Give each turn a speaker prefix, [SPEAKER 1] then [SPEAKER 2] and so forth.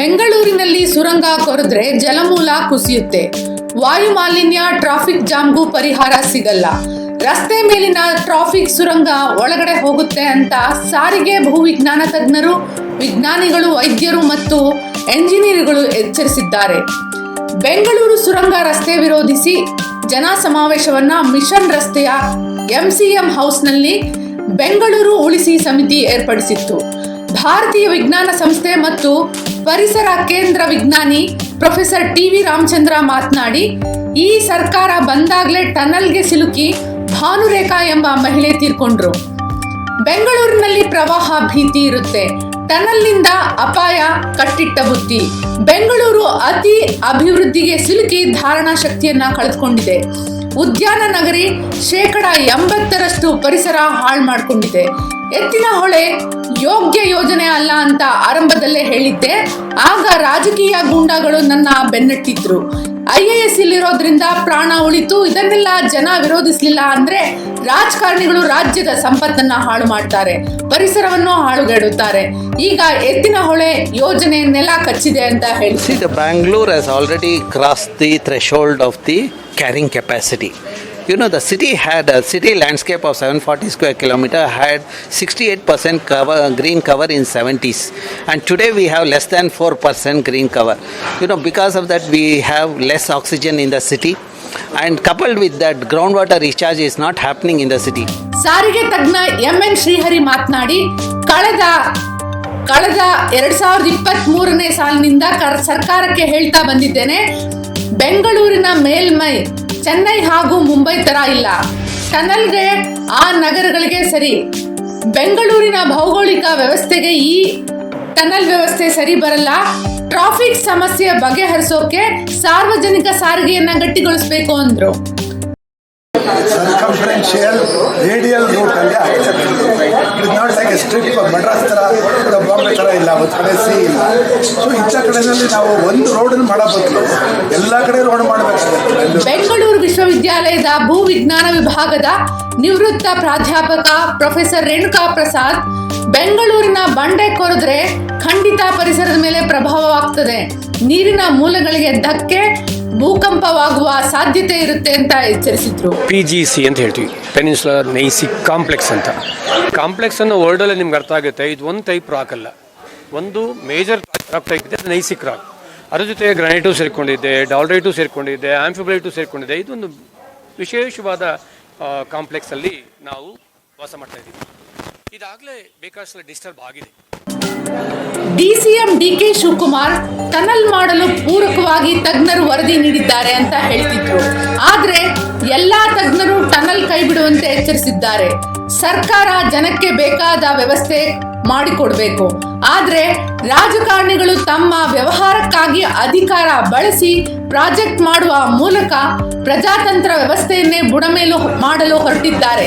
[SPEAKER 1] ಬೆಂಗಳೂರಿನಲ್ಲಿ ಸುರಂಗ ಕೊರೆದ್ರೆ ಜಲಮೂಲ ಕುಸಿಯುತ್ತೆ. ವಾಯು ಮಾಲಿನ್ಯ ಟ್ರಾಫಿಕ್ ಜಾಮ್ಗೂ ಪರಿಹಾರ ಸಿಗಲ್ಲ. ರಸ್ತೆ ಮೇಲಿನ ಟ್ರಾಫಿಕ್ ಸುರಂಗ ಒಳಗಡೆ ಹೋಗುತ್ತೆ ಅಂತ ಸಾರಿಗೆ ಭೂವಿಜ್ಞಾನ ತಜ್ಞರು, ವಿಜ್ಞಾನಿಗಳು, ವೈದ್ಯರು ಮತ್ತು ಎಂಜಿನಿಯರ್ಗಳು ಎಚ್ಚರಿಸಿದ್ದಾರೆ. ಬೆಂಗಳೂರು ಸುರಂಗ ರಸ್ತೆ ವಿರೋಧಿಸಿ ಜನ ಸಮಾವೇಶವನ್ನ ಮಿಷನ್ ರಸ್ತೆಯ ಎಂಸಿಎಂ ಹೌಸ್ನಲ್ಲಿ ಬೆಂಗಳೂರು ಉಳಿಸಿ ಸಮಿತಿ ಏರ್ಪಡಿಸಿತ್ತು. ಭಾರತೀಯ ವಿಜ್ಞಾನ ಸಂಸ್ಥೆ ಮತ್ತು ಪರಿಸರ ಕೇಂದ್ರ ವಿಜ್ಞಾನಿ ಪ್ರೊಫೆಸರ್ ಟಿ ವಿ ರಾಮಚಂದ್ರ ಮಾತನಾಡಿ, ಈ ಸರ್ಕಾರ ಬಂದಾಗಲೇ ಟನಲ್ಗೆ ಸಿಲುಕಿ ಭಾನುರೇಖಾ ಎಂಬ ಮಹಿಳೆ ತೀರ್ಕೊಂಡ್ರು. ಬೆಂಗಳೂರಿನಲ್ಲಿ ಪ್ರವಾಹ ಭೀತಿ ಇರುತ್ತೆ. ಟನಲ್ನಿಂದ ಅಪಾಯ ಕಟ್ಟಿಟ್ಟ ಬುತ್ತಿ ಬೆಂಗಳೂರು ಅತಿ ಅಭಿವೃದ್ಧಿಗೆ ಸಿಲುಕಿ ಧಾರಣಾ ಶಕ್ತಿಯನ್ನ ಕಳೆದುಕೊಂಡಿದೆ. ಉದ್ಯಾನ ನಗರಿ ಶೇಕಡ ಎಂಬತ್ತರಷ್ಟು ಪರಿಸರ ಹಾಳು ಮಾಡಿಕೊಂಡಿದೆ. ಎತ್ತಿನ ಹೊಳೆ ಯೋಗ್ಯ ಯೋಜನೆ ಅಲ್ಲ ಅಂತ ಆರಂಭದಲ್ಲೇ ಹೇಳಿದ್ದೆ. ಆಗ ರಾಜಕೀಯ ಗೂಂಡಾಗಳು ನನ್ನ ಬೆನ್ನಟ್ಟಿದ್ರು. ಐ ಎ ಎಸ್ ಇಲ್ಲಿರೋದ್ರಿಂದ ಪ್ರಾಣ ಉಳಿತು, ಇದನ್ನೆಲ್ಲ ಜನ ವಿರೋಧಿಸಲಿಲ್ಲ ಅಂದ್ರೆ ರಾಜಕಾರಣಿಗಳು ರಾಜ್ಯದ ಸಂಪತ್ತನ್ನ ಹಾಳು ಮಾಡ್ತಾರೆ, ಪರಿಸರವನ್ನು ಹಾಳುಗೆಡುತ್ತಾರೆ. ಈಗ ಎತ್ತಿನ ಹೊಳೆ ಯೋಜನೆ ಕಚ್ಚಿದೆ ಅಂತ ಹೇಳಿ.
[SPEAKER 2] Bangalore already cross the already of the carrying capacity. You know, the city had a city landscape of 740 square kilometer had 68% cover, green cover in 70s, and today we have less than 4% green cover. You know, because of that, we have less oxygen in the city, and coupled with that, groundwater recharge is not happening in the city.
[SPEAKER 1] ಸಾರಿಗೆ ತಜ್ಞ M N Srihari ಮಾತನಾಡಿ ಕಳೆದ ಕಳೆದ ಎರಡ್ ಸಾವಿರದ ಇಪ್ಪತ್ತ್ ಮೂರನೇ ಸಾಲಿನಿಂದ ಕರ್- ಸರ್ಕಾರಕ್ಕೆ ಹೇಳ್ತಾ ಬಂದಿದ್ದೇನೆ ಬೆಂಗಳೂರಿನ ಮೇಲ್ಮೈ ಚೆನ್ನೈ ಹಾಗೂ ಮುಂಬೈ ತರ ಇಲ್ಲ. ಟನಲ್ಗೆ ಆ ನಗರಗಳಿಗೆ ಸರಿ. ಬೆಂಗಳೂರಿನ ಭೌಗೋಳಿಕ ವ್ಯವಸ್ಥೆಗೆ ಈ ಟನಲ್ ವ್ಯವಸ್ಥೆ ಸರಿ ಬರಲ್ಲ. ಟ್ರಾಫಿಕ್ ಸಮಸ್ಯೆ ಬಗೆಹರಿಸೋಕೆ ಸಾರ್ವಜನಿಕ ಸಾರಿಗೆಯನ್ನ ಗಟ್ಟಿಗೊಳಿಸಬೇಕು ಅಂದ್ರು.
[SPEAKER 3] ಸರ್ಕಂಫರೆನ್ಷಿಯಲ್ ರೇಡಿಯಲ್ ರೂಟಲ್ಲಿ ಆಗಿದೆ it not like a strip Madras ತರ ಅಥವಾ ಬಾಂಬೆ ತರ ಇಲ್ಲ, ಒಂದು ಕಡೆ ಸಿ ಇಲ್ಲ. ಸೊ ಇಂಥ ಕಡೆಯಲ್ಲಿ ನಾವು ಒಂದು ರೋಡನ್ನು ಮಾಡೋ ಬದಲು ಎಲ್ಲ ಕಡೆ ರೋಡ್ ಮಾಡಬೇಕು
[SPEAKER 1] ಬೆಂಗಳೂರು ವಿಶ್ವವಿದ್ಯಾಲಯದ ಭೂ ವಿಜ್ಞಾನ ವಿಭಾಗದ ನಿವೃತ್ತ ಪ್ರಾಧ್ಯಾಪಕ ಪ್ರೊಫೆಸರ್ ರೇಣುಕಾ ಪ್ರಸಾದ್ ಬೆಂಗಳೂರಿನ ಬಂಡೆ ಕೊರೆದ್ರೆ ಖಂಡಿತ ಪರಿಸರದ ಮೇಲೆ ಪ್ರಭಾವವಾಗ್ತದೆ. ನೀರಿನ ಮೂಲಗಳಿಗೆ ಧಕ್ಕೆ ಭೂಕಂಪವಾಗುವ ಸಾಧ್ಯತೆ ಇರುತ್ತೆ ಅಂತ ಎಚ್ಚರಿಸಿದ್ರು.
[SPEAKER 4] ಪಿ ಜಿ ಸಿ ಅಂತ ಹೇಳ್ತೀವಿ. ಪೆನಿನ್ಸುಲರ್ ನೈಸಿಕ್ ಕಾಂಪ್ಲೆಕ್ಸ್ ಅಂತ. ಕಾಂಪ್ಲೆಕ್ಸ್ ಅನ್ನೋ ಅಲ್ಲಿ ನಿಮ್ಗೆ ಅರ್ಥ ಆಗುತ್ತೆ. ಇದು ಒಂದು ಟೈಪ್ ರಾಕ್ ಅಲ್ಲ. ಒಂದು ಮೇಜರ್ ರಾಕ್ ಟೈಪ್ ಇದೆ ನೈಸಿಕ್ ರಾಕ್ ಅದ್ರ ಜೊತೆ ಗ್ರಾನೈಟು ಸೇರಿಕೊಂಡಿದೆ ಡಾಲ್ರೈಟು ಸೇರಿಕೊಂಡಿದೆ ಆಂಫಿಬ್ರೈಟು ಸೇರಿಕೊಂಡಿದೆ. ಇದೊಂದು ವಿಶೇಷವಾದ ಕಾಂಪ್ಲೆಕ್ಸಲ್ಲಿ ನಾವು ವಾಸ ಮಾಡ್ತಾ ಇದ್ದೀವಿ. ಇದಾಗಲೇ ಬೇಕಾದಷ್ಟು ಡಿಸ್ಟರ್ಬ್ ಆಗಿದೆ.
[SPEAKER 1] ಡಿಸಿಎಂ ಡಿಕೆ ಶಿವಕುಮಾರ್ ಟನಲ್ ಮಾಡಲು ಪೂರಕವಾಗಿ ತಜ್ಞರು ವರದಿ ನೀಡಿದ್ದಾರೆ ಅಂತ ಹೇಳ್ತಿದ್ರು. ಆದ್ರೆ ಎಲ್ಲಾ ತಜ್ಞರು ಟನಲ್ ಕೈ ಬಿಡುವಂತೆ ಎಚ್ಚರಿಸಿದ್ದಾರೆ. ಸರ್ಕಾರ ಜನಕ್ಕೆ ಬೇಕಾದ ವ್ಯವಸ್ಥೆ ಮಾಡಿಕೊಡ್ಬೇಕು. ಆದ್ರೆ ರಾಜಕಾರಣಿಗಳು ತಮ್ಮ ವ್ಯವಹಾರಕ್ಕಾಗಿ ಅಧಿಕಾರ ಬಳಸಿ ಪ್ರಾಜೆಕ್ಟ್ ಮಾಡುವ ಮೂಲಕ ಪ್ರಜಾತಂತ್ರ ವ್ಯವಸ್ಥೆಯನ್ನೇ ಬುಡಮೇಲು ಮಾಡಲು ಹೊರಟಿದ್ದಾರೆ.